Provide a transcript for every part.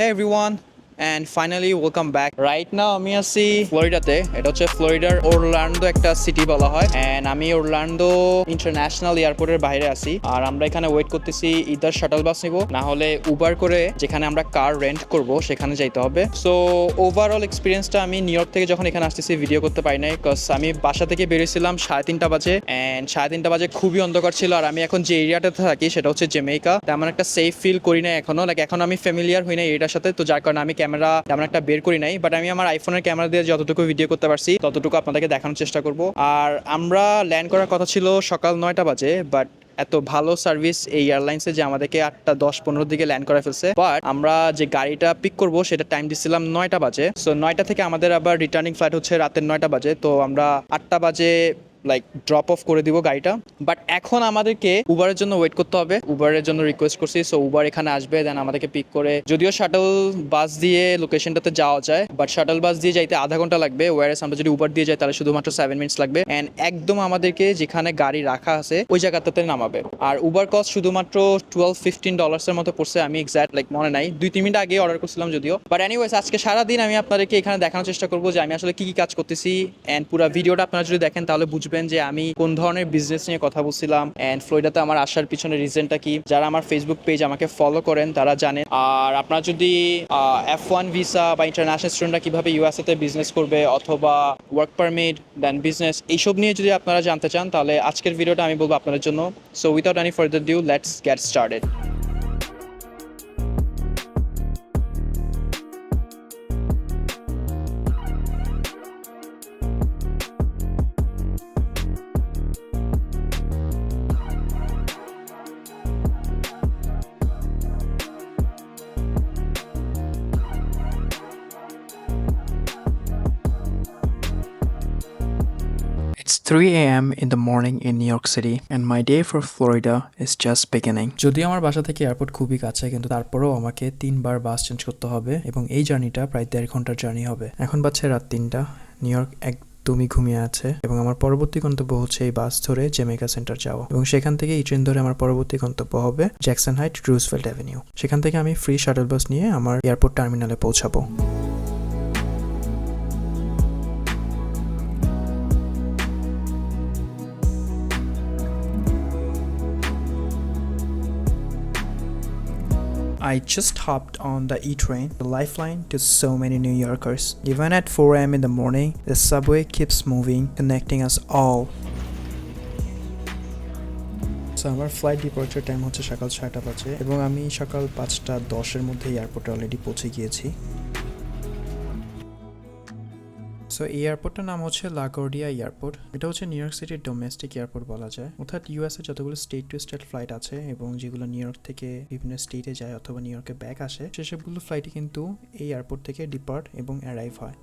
Hey everyone and finally, welcome back. Right now, আমি আছি ফ্লোরিডাতে এটা হচ্ছে ফ্লোরিডার ওরল্যান্ডো একটা সিটি বলা হয়। এন্ড আমি ওরল্যান্ডো ইন্টারন্যাশনাল এয়ারপোর্টের বাইরে আছি। আর আমরা এখানে ওয়েট করতেছি ইদার শাটল বাস নিব, না হলে উবার করে যেখানে আমরা কার রেন্ট করব, সেখানে যাইতে হবে। সো ওভারঅল এক্সপিরিয়েন্সটা আমি নিউ ইয়র্ক থেকে যখন এখানে আসতেছি ভিডিও করতে পারি নাই। কজ আমি বাসা থেকে বেরিয়েছিলাম সাড়ে তিনটা বাজে। অ্যান্ড সাড়ে তিনটা বাজে খুবই অন্ধকার ছিল। আর আমি এখন যে এরিয়াটাতে থাকি, সেটা হচ্ছে জেমেইকা তেমন একটা সেফ ফিল করি না এখনও। লাইক এখন আমি ফ্যামিলিয়ার হই না এটার সাথে। তো যার কারণে আমি ক্যামেরা তেমন একটা বের করি নাই বাট আমি আমার আইফোনের ক্যামেরা দিয়ে যতটুকু ভিডিও করতে পারছি, ততটুকু আপনাদেরকে দেখানোর চেষ্টা করব। আর আমরা ল্যান্ড করার কথা ছিল সকাল নয়টা বাজে বাট এত ভালো সার্ভিস এই এয়ারলাইন্সে যে আমাদেরকে আটটা দশ পনেরো দিকে ল্যান্ড করে ফেলছে। বাট আমরা যে গাড়িটা পিক করব, সেটা টাইম দিছিলাম নয়টা বাজে। সো নয়টা থেকে আমাদের আবার রিটার্নিং ফ্লাইট হচ্ছে রাতের নয়টা বাজে, তো আমরা আটটা বাজে লাইক ড্রপ অফ করে দিব গাড়িটা। বাট এখন আমাদেরকে উবারের জন্য ওয়েট করতে হবে। উবারের জন্য রিকোয়েস্ট করছি। সো উবার এখানে আসবে দেন আমাদেরকে পিক করে। যদিও শাটল বাস দিয়ে লোকেশনটাতে যাওয়া যায় বাট শাটল বাস দিয়ে যাইতে আধা ঘণ্টা লাগবে। ওয়ারেস আমরা যদি উবার দিয়ে যাই, তাহলে শুধুমাত্র সেভেন মিনিটস লাগবে। অ্যান্ড একদম আমাদেরকে যেখানে গাড়ি রাখা আছে, ওই জায়গাটাতে নামাবে। আর উবার কস্ট শুধুমাত্র টুয়েলভ ফিফটিন ডলার্সের মতো পড়ছে। আমি এক্সাক্ট লাইক মনে নাই। দুই, তিন মিনিট আগে অর্ডার করছিলাম যদিও। বাট এনিওয়েজ আজকে সারাদিন আমি আপনাদেরকে এখানে দেখানোর চেষ্টা করব যে আমি আসলে কি কি কাজ করতেছি। অ্যান্ড পুরো ভিডিওটা আপনারা যদি দেখেন, তাহলে বুঝবেন যে আমি কোন ধরনের বিজনেস নিয়ে কথা বলছিলাম অ্যান্ড ফ্লোরিডাতে আমার আসার পিছনে রিজনটা কি? যারা আমার ফেসবুক পেজ আমাকে ফলো করেন, তারা জানেন। আর আপনারা যদি এফ ওয়ান ভিসা বা ইন্টারন্যাশনাল স্টুডেন্টরা কীভাবে ইউএসএ তে বিজনেস করবে অথবা ওয়ার্ক পারমিট দেন বিজনেস এইসব নিয়ে যদি আপনারা জানতে চান, তাহলে আজকের ভিডিওটা আমি বলব আপনাদের জন্য। So without any further due let's get started 3 a.m. in the morning in New York City, and my day for Florida is just beginning. যদিও আমার বাসা থেকে এয়ারপোর্ট খুবই কাছে কিন্তু তারপরেও আমাকে তিনবার বাস চেঞ্জ করতে হবে এবং এই জার্নিটা প্রায় দেড় ঘণ্টার জার্নি হবে এখন বাজছে রাত তিনটা নিউ ইয়র্ক একদমই ঘুমিয়ে আছে এবং আমার পরবর্তী গন্তব্য হচ্ছে এই বাস ধরে জেমেকা সেন্টার যাওয়া এবং সেখান থেকে এই ট্রেন ধরে আমার পরবর্তী গন্তব্য হবে জ্যাকসন হাইট রুজভেল্ট অ্যাভিনিউ সেখান থেকে আমি ফ্রি শাটল বাস নিয়ে আমার এয়ারপোর্ট টার্মিনালে পৌঁছাবো I just hopped on the E train, the lifeline to so many New Yorkers. Even at 4 am in the morning, the subway keeps moving, connecting us all. So আমার flight departure time হচ্ছে সকাল ছয়টা বাজে এবং আমি সকাল পাঁচটা দশের মধ্যে এয়ারপোর্টে অলরেডি পৌঁছে গিয়েছি সো এই এয়ারপোর্টটার নাম হচ্ছে লাগোর্ডিয়া এয়ারপোর্ট এটা হচ্ছে নিউ ইয়র্ক সিটির ডোমেস্টিক এয়ারপোর্ট বলা যায়। অর্থাৎ ইউএসএ যতগুলো স্টেট টু স্টেট ফ্লাইট আছে এবং যেগুলো নিউ ইয়র্ক থেকে বিভিন্ন স্টেটে যায় অথবা নিউ ইয়র্কে ব্যাক আসে সেসবগুলো ফ্লাইটই কিন্তু এই এয়ারপোর্ট থেকে ডিপার্ট এবং অ্যারাইভ হয়।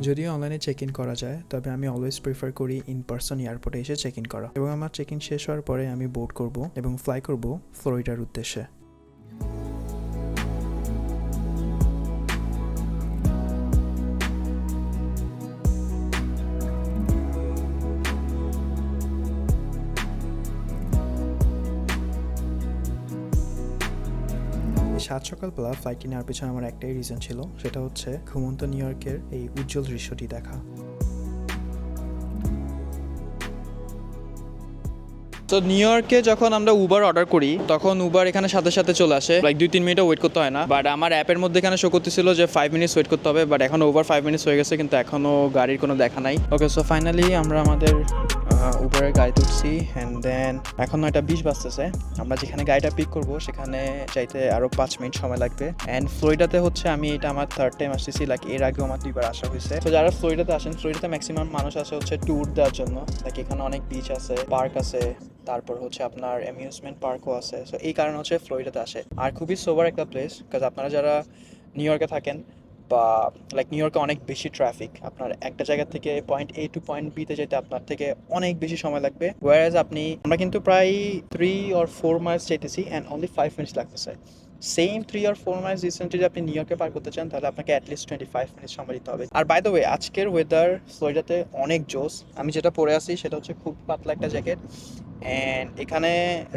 যদিও অনলাইনে চেক ইন করা যায়, তবে আমি অলওয়েজ প্রিফার করি ইন পার্সন এয়ারপোর্টে এসে চেক ইন করা। এবং আমার চেক ইন শেষ হওয়ার পরে আমি বোর্ড করব এবং ফ্লাই করব ফ্লোরিডার উদ্দেশ্যে। সাত সকালবেলা ফ্লাইটটি নেওয়ার পিছনে আমার একটাই রিজন ছিল, সেটা হচ্ছে ঘুমন্ত নিউ ইয়র্কের এই উজ্জ্বল দৃশ্যটি দেখা। তো নিউ ইয়র্কে যখন আমরা উবার অর্ডার করি, তখন উবার এখানে সাথে সাথে চলে আসে। লাইক দুই, তিন মিনিটও ওয়েট করতে হয় না। বাট আমার অ্যাপের মধ্যে এখানে শো করতেছিল যে ফাইভ মিনিটস ওয়েট করতে হবে। বাট এখন ওভার ফাইভ মিনিটস হয়ে গেছে, কিন্তু এখনও গাড়ির কোনো দেখা নাই। ওকে সো ফাইনালি আমরা আমাদের উবারের গাড়িতে উঠছি অ্যান্ড দেন এখন নয়টা বিশ বাজতেছে। আমরা যেখানে গাড়িটা পিক করব, সেখানে যাইতে আরও পাঁচ মিনিট সময় লাগবে। অ্যান্ড ফ্লোরিডাতে হচ্ছে আমি এটা আমার থার্ড টাইম আসতেছি লাইক এর আগেও আমার দুইবার আসা হয়েছে। তো যারা ফ্লোরিডাতে আসেন ফ্লোরিডাতে ম্যাক্সিমাম মানুষ আসে হচ্ছে ট্যুর দেওয়ার জন্য। লাইক এখানে অনেক বিচ আছে পার্ক আছে, তারপর হচ্ছে আপনার অ্যামিউজমেন্ট পার্কও আছে। সো এই কারণে হচ্ছে ফ্লোরিডাতে আসে। আর খুবই সোবার একটা প্লেস বিকজ আপনারা যারা নিউ ইয়র্কে থাকেন বা লাইক নিউ ইয়র্কে অনেক বেশি ট্রাফিক আপনার একটা জায়গা থেকে পয়েন্ট এ টু পয়েন্ট বিতে যেতে আপনার থেকে অনেক বেশি সময় লাগবে। ওয়ারাজ আপনি, আমরা কিন্তু প্রায় থ্রি অর ফোর মাইলস যেতেছি অ্যান্ড অনলি ফাইভ মিনিটস লাগতেছে। সেম থ্রি আর ফোর মাইলস ডিস্টেন্স যদি আপনি নিউ ইয়র্কে পার করতে চান, তাহলে আপনাকে অ্যাটলিস্ট টোয়েন্টি ফাইভ মিনিট সময় দিতে হবে। আর বাই দ্য ওয়ে আজকের ওয়েদার ফ্লোরিডাতে অনেক জোস আমি যেটা পরে আছি, সেটা হচ্ছে খুব পাতলা একটা জ্যাকেট অ্যান্ড এখানে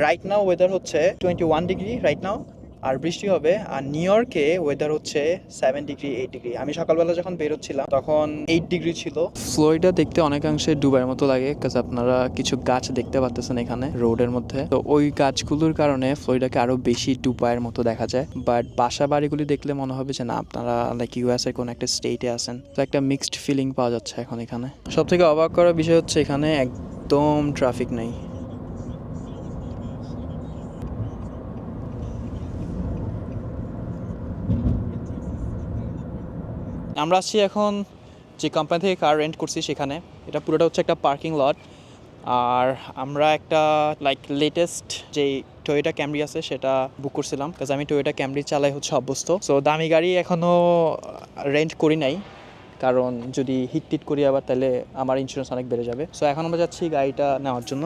রাইট নাও ওয়েদার হচ্ছে twenty one degree right now আর বৃষ্টি হবে, আর নিউ ইয়র্কে ওয়েদার হচ্ছে সেভেন ডিগ্রি এইট ডিগ্রি আমি সকালবেলা যখন বেরোচ্ছিলাম, তখন এইট ডিগ্রি ছিল। ফ্লোরিডা দেখতে অনেকাংশে ডুবাইয়ের মতো লাগে কাজ আপনারা কিছু গাছ দেখতে পাচ্ছেন এখানে, রোডের মধ্যে। তো ওই গাছগুলোর কারণে ফ্লোরিডাকে আরও বেশি ডুবাইয়ের মতো দেখা যায়। বাট বাসা বাড়িগুলি দেখলে মনে হবে যে, না, আপনারা লাইক ইউএস এর কোন একটা স্টেটে আছেন। তো একটা মিক্সড ফিলিং পাওয়া যাচ্ছে এখন এখানে। সব থেকে অবাক করার বিষয় হচ্ছে এখানে একদম ট্রাফিক নেই। আমরা আসছি এখন যে কোম্পানি থেকে কার রেন্ট করছি সেখানে। এটা পুরোটা হচ্ছে একটা পার্কিং লট আর আমরা একটা লাইক লেটেস্ট যে টয়োটা ক্যামরি আছে সেটা বুক করছিলাম। কাজ আমি টয়োটা ক্যামরি চালাই হচ্ছে অভ্যস্ত। সো দামি গাড়ি এখনও রেন্ট করি নাই। কারণ যদি হিট টিট করি আবার তাহলে আমার ইন্স্যুরেন্স অনেক বেড়ে যাবে। সো এখন আমরা যাচ্ছি গাড়িটা নেওয়ার জন্য।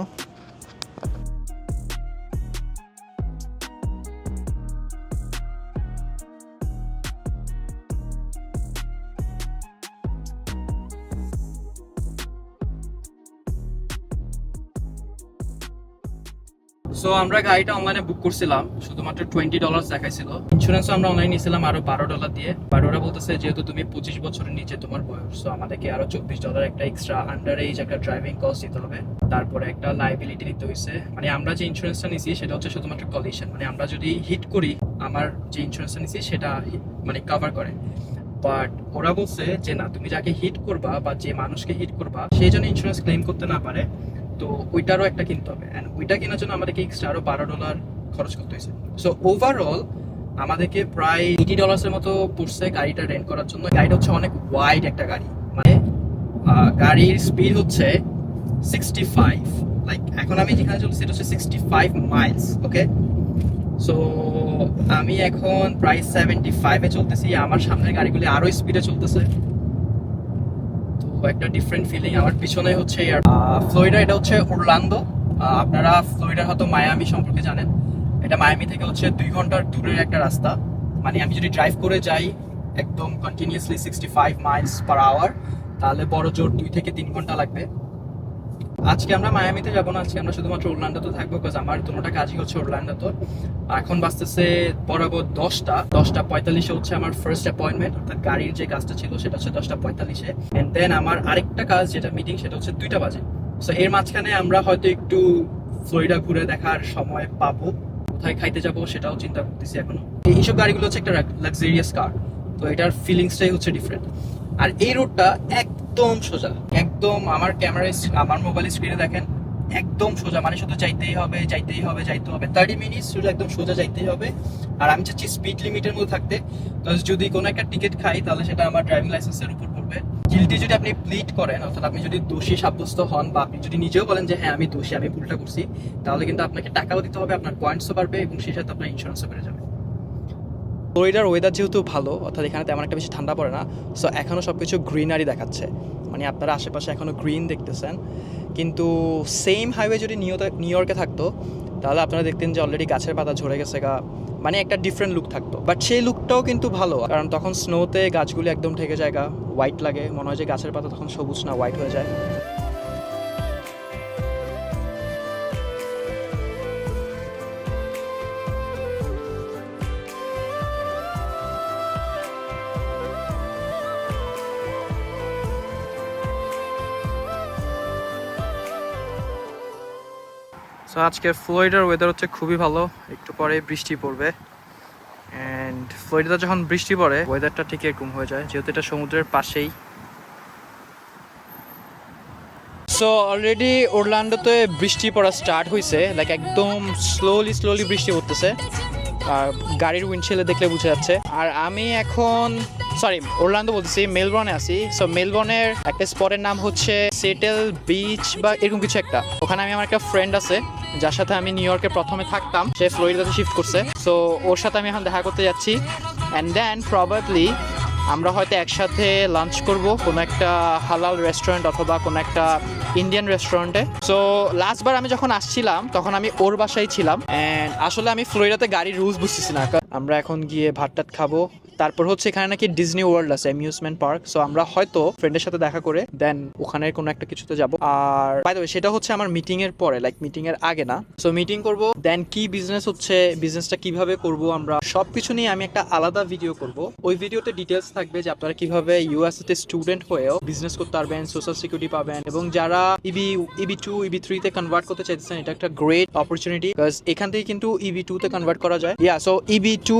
সো আমরা গাড়িটা অনলাইনে বুক করছিলাম, শুধুমাত্র টোয়েন্টি ডলার দেখাইছিল। আমরা অনলাইনে নিয়েছিলাম আরও বারো ডলার দিয়ে। বলতেছে যেহেতু তুমি পঁচিশ বছরের নিচে তোমার বয়স সো আমাদেরকে আরও চব্বিশ ডলার একটা এক্সট্রা আন্ডার এজ একটা ড্রাইভিং কস্ট দিতে হবে। তারপরে একটা লাইবিলিটি দিতে হয়েছে মানে আমরা যে ইন্স্যুরেন্সটা নিছি, সেটা হচ্ছে শুধুমাত্র কলিশন মানে আমরা যদি হিট করি, আমার যে ইন্স্যুরেন্সটা নিছি, সেটা মানে কভার করে। বাট ওরা বলছে যে, না, তুমি যাকে হিট করবা বা যে মানুষকে হিট করবা সেই জন্য ইন্স্যুরেন্স ক্লেম করতে না পারে তো ওইটারও একটা কিনতে হবে। অ্যান্ড ওইটা কেনার জন্য আমাদেরকে এক্সট্রা আরও বারো ডলার খরচ করতে হয়েছে। সো ওভারঅল আমাদেরকে প্রায় এইটি ডলার্সের মতো পড়ছে গাড়িটা রেন্ট করার জন্য। গাড়িটা হচ্ছে অনেক ওয়াইড একটা গাড়ি। মানে গাড়ির স্পিড হচ্ছে সিক্সটি ফাইভ লাইক এখন আমি যেখানে চলছি সেটা হচ্ছে sixty five miles okay so আমি এখন প্রায় সেভেন্টি ফাইভে চলতেছি। আমার সামনের গাড়িগুলি আরও স্পিডে চলতেছে। একটা ডিফারেন্ট ফিলিং আমার পিছনে হচ্ছে ফ্লোরিডা এটা হচ্ছে ওরলান্দো আপনারা ফ্লোরিডার হয়তো মায়ামি সম্পর্কে জানেন। এটা মায়ামি থেকে হচ্ছে দুই ঘণ্টার দূরের একটা রাস্তা। মানে আমি যদি ড্রাইভ করে যাই একদম continuously sixty five miles per hour তাহলে বড় জোর দুই থেকে তিন ঘণ্টা লাগবে। আজকে আমরা মায়ামিতে যাব না, আজকে আমরা শুধুমাত্র ওরল্যান্ডোতে থাকব বিকজ আমার দুটোটা কাজই হচ্ছে ওরল্যান্ডোতে এখন বাজতেছে বরাবর দশটা দশটা পঁয়তাল্লিশে হচ্ছে আমার ফার্স্ট অ্যাপয়েন্টমেন্ট অর্থাৎ গাড়ির যে কাজটা ছিল সেটা হচ্ছে দশটা পঁয়তাল্লিশে। এন্ড দেন আমার আরেকটা কাজ, যেটা মিটিং সেটা হচ্ছে দুইটা বাজে। সো এর মাঝখানে আমরা হয়তো একটু ফ্লোরিডা ঘুরে দেখার সময় পাবো, কোথায় খাইতে যাব সেটাও চিন্তা করতেছি এখনও। এইসব গাড়িগুলো হচ্ছে একটা লাক্সারিয়াস কার তো এটার ফিলিংসটাই হচ্ছে ডিফারেন্ট আর এই রোডটা একদম সোজা। একদম আমার ক্যামেরায় আমার মোবাইল স্ক্রিনে দেখেন, একদম সোজা। মানে শুধু যাইতেই হবে যাইতেই হবে, যাইতে হবে। থার্টি মিনিট শুধু একদম সোজা যাইতেই হবে। আর আমি চাচ্ছি স্পিড লিমিটের মধ্যে থাকতে। Because যদি কোনো একটা টিকিট খাই, তাহলে সেটা আমার ড্রাইভিং লাইসেন্সের উপর পড়বে। গিলটি যদি আপনি প্লিট করেন, অর্থাৎ আপনি যদি দোষী সাব্যস্ত হন বা আপনি যদি নিজেও বলেন যে হ্যাঁ আমি দোষী, আমি ভুলটা করছি, তাহলে কিন্তু আপনাকে টাকাও দিতে হবে, আপনার পয়েন্টসও বাড়বে এবং সেই সাথে আপনার ইন্স্যুরেন্সও বেড়ে যাবে। ফ্লোরিডার ওয়েদার যেহেতু ভালো, অর্থাৎ এখানে তেমন একটা বেশি ঠান্ডা পড়ে না সো এখনও সব কিছু গ্রিনারি দেখাচ্ছে। মানে আপনারা আশেপাশে এখনও গ্রিন দেখতেছেন। কিন্তু সেম হাইওয়ে যদি নিউ নিউ ইয়র্কে থাকতো, তাহলে আপনারা দেখতেন যে অলরেডি গাছের পাতা ঝরে গেছে গা মানে একটা ডিফারেন্ট লুক থাকতো। বাট সেই লুকটাও কিন্তু ভালো, কারণ তখন স্নোতে গাছগুলি একদম ঠেকে যায় গা হোয়াইট লাগে, মনে হয় যে গাছের পাতা তখন সবুজ না হোয়াইট হয়ে যায়। সো আজকে ফ্লোরিডার ওয়েদার হচ্ছে খুবই ভালো। একটু পরে বৃষ্টি পড়বে। অ্যান্ড ফ্লোরিডা যখন বৃষ্টি পড়ে ওয়েদারটা ঠিক এরকম হয়ে যায়, যেহেতু এটা সমুদ্রের পাশেই। সো অলরেডি ওরল্যান্ডোতে বৃষ্টি পড়া স্টার্ট হয়েছে লাইক একদম স্লোলি স্লোলি বৃষ্টি পড়তেছে। আর গাড়ির উইন্ডশিলে দেখলে বুঝা যাচ্ছে। আর আমি এখন সরি ওরল্যান্ডো বলতেছি মেলবর্নে আছি। সো মেলবর্নের একটা স্পটের নাম হচ্ছে সেটেল বিচ বা এরকম কিছু একটা। ওখানে আমি আমার একটা ফ্রেন্ড আছে। যার সাথে আমি নিউ ইয়র্কে প্রথমে থাকতাম, সে ফ্লোরিডাতে শিফট করছে। সো ওর সাথে আমি এখন দেখা করতে যাচ্ছি। অ্যান্ড দেন প্রবাবলি আমরা হয়তো একসাথে লাঞ্চ করব কোনো একটা হালাল রেস্টুরেন্ট অথবা কোনো একটা ইন্ডিয়ান রেস্টুরেন্টে সো লাস্টবার আমি যখন আসছিলাম, তখন আমি ওর বাসায় ছিলাম। অ্যান্ড আসলে আমি ফ্লোরিডাতে গাড়ির রুলস বুঝতেছি না। আমরা এখন গিয়ে ভাত টাত খাব তারপর হচ্ছে এখানে নাকি ডিজনি ওয়ার্ল্ড আছে অ্যামিউজমেন্ট পার্ক সো আমরা হয়তো ফ্রেন্ডের সাথে দেখা করে দেন ওখানে কোনো একটা কিছুতে যাব। আর বাই সেটা হচ্ছে আমার মিটিং এর পরে লাইক মিটিং এর আগে না। সো মিটিং করব দেন কি বিজনেস হচ্ছে বিজনেসটা কীভাবে করব আমরা, সবকিছু নিয়ে আমি একটা আলাদা ভিডিও করব। ওই ভিডিওতে ডিটেলস থাকবে যে আপনারা কীভাবে ইউএসএ তে স্টুডেন্ট হয়েও বিজনেস করতে পারবেন সোশ্যাল সিকিউরিটি পাবেন, এবং যারা E EB EB two EB three তে কনভার্ট করতে চাইতেছেন, এটা একটা গ্রেট অপরচুনিটি বিকজ এখান থেকে কিন্তু E ইবি টু তে কনভার্ট করা যায়। Yeah so EB two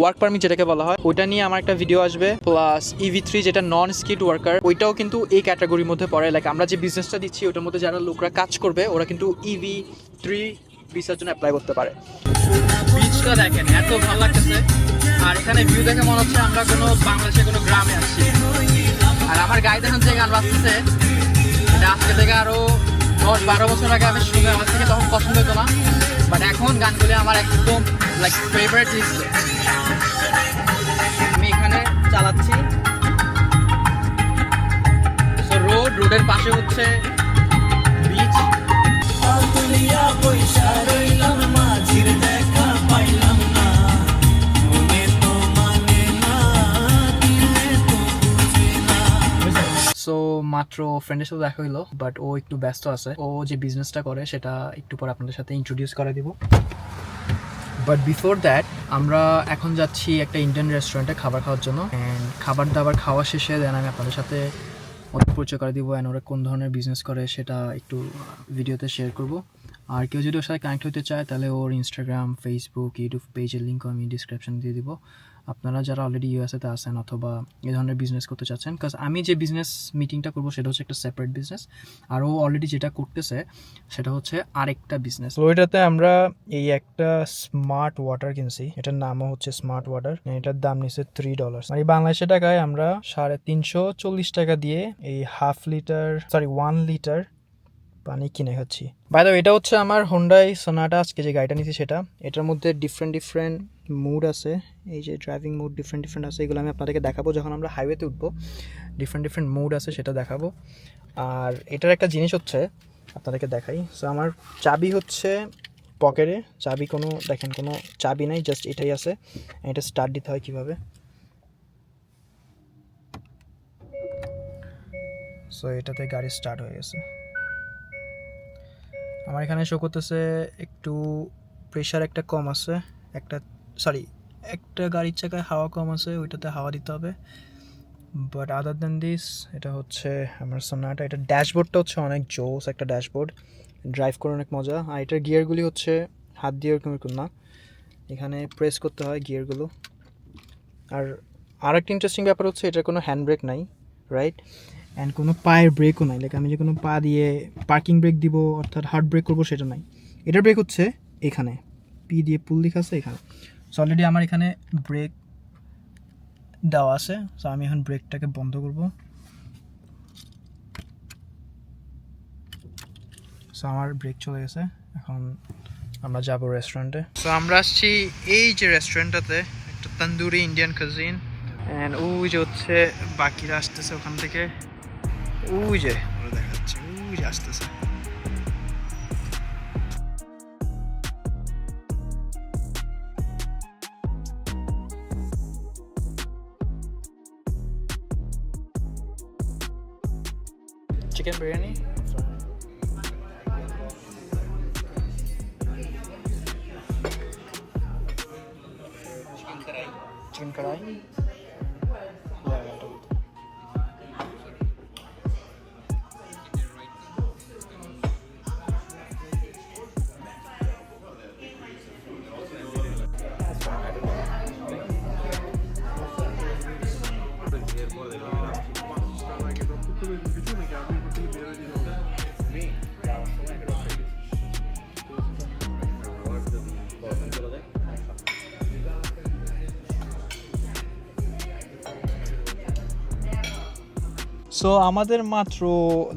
work permit যেটাকে বলা হয় ওইটা নিয়ে আমার একটা ভিডিও আসবে প্লাস ইভি থ্রি যেটা নন স্কিড ওয়ার্কার ওইটাও কিন্তু এই ক্যাটাগরির মধ্যে পড়ে। লাইক আমরা যে বিজনেসটা দিচ্ছি, ওটার মধ্যে যারা লোকরা কাজ করবে, ওরা কিন্তু ইভি থ্রি ভিসার জন্য অ্যাপ্লাই করতে পারে। আর এখানে ভিউ দেখে মনে হচ্ছে আমরা কোনো কোনো গ্রামে আসছি আর আমার গাড়ি দেখেন যে গান বাজতেছে আজকে থেকে আরও দশ বারো বছর আগে আমি শুনে আমার থেকে তখন পছন্দ হতো না। বাট এখন গানগুলি আমার একদম লাইক ফেভারিট লিস্টে রোডের পাশে হচ্ছে সো মাত্র ফ্রেন্ডের সাথে দেখা হইল বাট ও একটু ব্যস্ত আছে। ও যে বিজনেসটা করে, সেটা একটু পর আপনাদের সাথে ইন্ট্রোডিউস করে দিব। বাট বিফোর দ্যাট আমরা এখন যাচ্ছি একটা ইন্ডিয়ান রেস্টুরেন্টে খাবার খাওয়ার জন্য। অ্যান্ড খাবার দাবার খাওয়া শেষে দেন আমি আপনাদের সাথে ওদের পরিচয় করে দিব অ্যান্ড ওরা কোন ধরনের বিজনেস করে সেটা একটু ভিডিওতে শেয়ার করব। আর কেউ যদি ওর সাথে কানেক্ট হতে চায় তাহলে ওর ইনস্টাগ্রাম ফেসবুক ইউটিউব পেজের লিঙ্ক আমি ডিসক্রিপশন দিয়ে দিব। আপনারা যারা অলরেডি ইউএসএতে আছেন অথবা এই ধরনের বিজনেস করতে চাচ্ছেন কাজ আমি যে বিজনেস মিটিংটা করব সেটা হচ্ছে একটা সেপারেট বিজনেস আর ও অলরেডি যেটা করতেছে সেটা হচ্ছে আরেকটা বিজনেস তো ওইটাতে আমরা এই একটা স্মার্ট ওয়াটার কিনছি, এটার নামও হচ্ছে স্মার্ট ওয়াটার এটার দাম নিচ্ছে থ্রি ডলার মানে বাংলাদেশের টাকায় আমরা সাড়ে তিনশো চল্লিশ টাকা দিয়ে এই half litre sorry one litre পানি কিনে খাচ্ছি। বাইরে এটা হচ্ছে আমার হোন্ডাই সোনাটা আজকে যে গাড়িটা নিয়েছি সেটা। এটার মধ্যে ডিফারেন্ট ডিফারেন্ট মুড আছে। এই যে ড্রাইভিং মুড ডিফারেন্ট ডিফারেন্ট আছে, এগুলো আমি আপনাদেরকে দেখাবো যখন আমরা হাইওয়েতে উঠবো। ডিফারেন্ট ডিফারেন্ট মুড আছে, সেটা দেখাবো। আর এটার একটা জিনিস হচ্ছে, আপনাদেরকে দেখাই। সো আমার চাবি হচ্ছে পকেটে চাবি কোনো, দেখেন, কোনো চাবি নাই জাস্ট এটাই আছে। এটা স্টার্ট দিতে হয় কীভাবে? সো এটাতে গাড়ি স্টার্ট হয়ে গেছে। আমার এখানে শো করতেছে একটু প্রেশার একটা কম আছে। একটা সরি একটা গাড়ির চাকায় হাওয়া কম আছে, ওইটাতে হাওয়া দিতে হবে। বাট আদার দেন দিস এটা হচ্ছে আমার সোনাটা এটা ড্যাশবোর্ডটা হচ্ছে অনেক জোস একটা ড্যাশবোর্ড ড্রাইভ করে অনেক মজা। আর এটার গিয়ারগুলি হচ্ছে হাত দিয়ে এরকম এরকম না। এখানে প্রেস করতে হয় গিয়ারগুলো আর আর একটা ইন্টারেস্টিং ব্যাপার হচ্ছে এটার কোনো হ্যান্ড ব্রেক নাই রাইট অ্যান্ড কোনো পায়ের ব্রেকও নাই। লাইক আমি যে কোনো পা দিয়ে পার্কিং ব্রেক দিব, অর্থাৎ হার্ড ব্রেক করব, সেটা নাই। এটার ব্রেক হচ্ছে এখানে। পি দিয়ে পুল লেখা আছে এখানে। সো অলরেডি আমার এখানে ব্রেক দেওয়া আছে। সো আমি এখন ব্রেকটাকে বন্ধ করব। সো আমার ব্রেক চলে গেছে। এখন আমরা যাব রেস্টুরেন্টে সো আমরা আসছি এই যে রেস্টুরেন্টটাতে একটা তন্দুরি ইন্ডিয়ান কাজিন অ্যান্ড ওই যে হচ্ছে, বাকিরা আসতেছে ওখান থেকে। ওই যে ওরা দেখা যাচ্ছে ওই যে আসতেছে chicken biryani chicken kadai so আমাদের মাত্র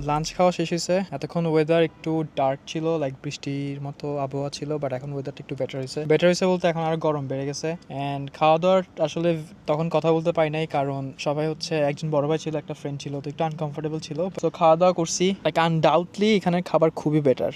লাঞ্চ খাওয়া শেষ হয়েছে। এতক্ষণ ওয়েদার একটু ডার্ক ছিল লাইক বৃষ্টির মতো আবহাওয়া ছিল বাট এখন ওয়েদারটা একটু বেটার হয়েছে। বেটার হয়েছে বলতে এখন আরও গরম বেড়ে গেছে। অ্যান্ড খাওয়া দাওয়ার আসলে তখন কথা বলতে পারি নাই, কারণ সবাই হচ্ছে একজন বড় ভাই ছিল, একটা ফ্রেন্ড ছিল, তো একটু আনকমফোর্টেবল ছিল। তো খাওয়া দাওয়া করছি। লাইক আনডাউটলি এখানে খাবার খুবই বেটার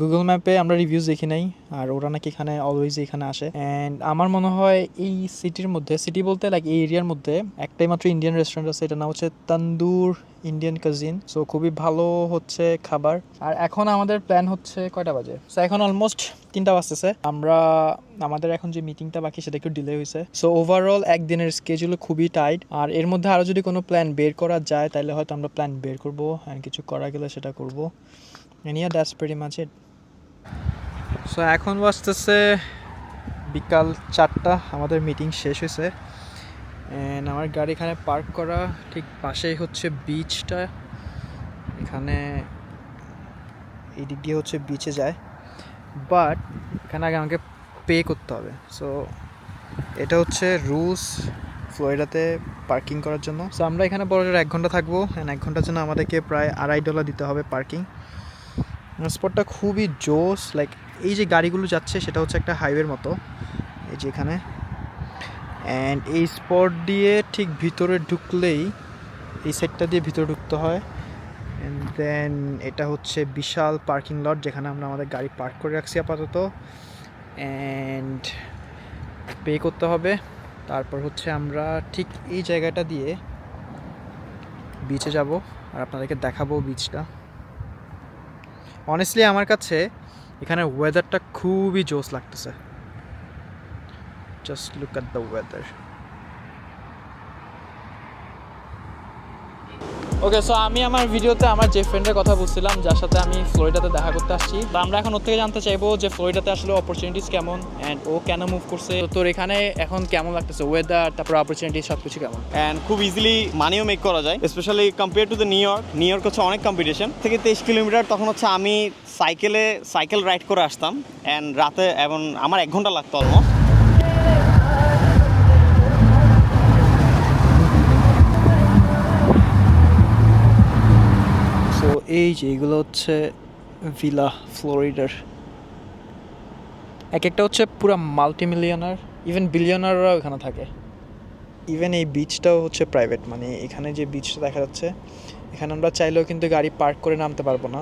গুগল ম্যাপে আমরা রিভিউজ দেখি নাই। আর ওরা নাকি এখানে অলওয়েজ এখানে আসে। অ্যান্ড আমার মনে হয় এই সিটির মধ্যে সিটি বলতে লাইক এই এরিয়ার মধ্যে একটাই মাত্র ইন্ডিয়ান রেস্টুরেন্ট আছে, এটা নাম হচ্ছে তন্দুর ইন্ডিয়ান কাজিন সো খুবই ভালো হচ্ছে খাবার। আর এখন আমাদের প্ল্যান হচ্ছে কয়টা বাজে? সো এখন অলমোস্ট তিনটা বাজতেছে। আমরা, আমাদের এখন যে মিটিংটা বাকি সেটা একটু ডিলে হয়েছে। সো ওভারঅল একদিনের স্কেজুল খুবই টাইট আর এর মধ্যে আরও যদি কোনো প্ল্যান বের করা যায় তাহলে হয়তো আমরা প্ল্যান বের করব। অ্যান্ড কিছু করা গেলে সেটা করব। Anyway that's very much it so এখন বাজতেছে বিকাল চারটা, আমাদের মিটিং শেষ হয়েছে। অ্যান্ড আমার গাড়ি এখানে পার্ক করা, ঠিক পাশেই হচ্ছে বিচটা এখানে এই দিক দিয়ে হচ্ছে বিচে যায়। বাট এখানে আগে আমাকে পে করতে হবে। সো এটা হচ্ছে রুলস ফ্লোরিডাতে পার্কিং করার জন্য। সো আমরা এখানে বড় এক ঘণ্টা থাকব। অ্যান্ড এক ঘণ্টার জন্য আমাদেরকে প্রায় আড়াই ডলার দিতে হবে পার্কিং স্পটটা খুবই জোস লাইক এই যে গাড়িগুলো যাচ্ছে সেটা হচ্ছে একটা হাইওয়ের মতো, এই যে এখানে। অ্যান্ড এই স্পট দিয়ে ঠিক ভিতরে ঢুকলেই এই সাইডটা দিয়ে ভিতরে ঢুকতে হয়। অ্যান্ড দেন এটা হচ্ছে বিশাল পার্কিং লট যেখানে আমরা আমাদের গাড়ি পার্ক করে রাখছি আপাতত। অ্যান্ড পে করতে হবে। তারপর হচ্ছে আমরা ঠিক এই জায়গাটা দিয়ে বিচে যাব। আর আপনাদেরকে দেখাবো বিচটা অনেস্টলি আমার কাছে এখানে ওয়েদারটা খুবই জোস লাগতেছে। Just look at the weather okay so আমি আমার ভিডিওতে আমার যে ফ্রেন্ডের কথা বলছিলাম, যার সাথে আমি ফ্লোরিডাতে দেখা করতে আসছি, তো আমরা এখন ওর থেকে জানতে চাইব যে ফ্লোরিডাতে আসলে অপরচুনিটিস কেমন অ্যান্ড ও কেন মুভ করছে। তোর এখানে এখন কেমন লাগতেছে? ওয়েদার তারপর অপরচুনিটি সব কিছু কেমন? অ্যান্ড খুব ইজিলি মানিও মেক করা যায় specially compare to the New York New York হচ্ছে অনেক কম্পিটিশন থেকে তেইশ কিলোমিটার তখন হচ্ছে আমি সাইকেলে সাইকেল রাইড করে আসতাম। অ্যান্ড রাতে, এবং আমার এক ঘণ্টা লাগতো অলমোস্ট এই যে এগুলো হচ্ছে ভিলা, ফ্লোরিডার। এক একটা হচ্ছে পুরো মাল্টি মিলিয়নার ইভেন বিলিয়নাররাও এখানে থাকে। ইভেন এই বিচটাও হচ্ছে প্রাইভেট মানে এখানে যে বিচটা দেখা যাচ্ছে, এখানে আমরা চাইলেও কিন্তু গাড়ি পার্ক করে নামতে পারব না।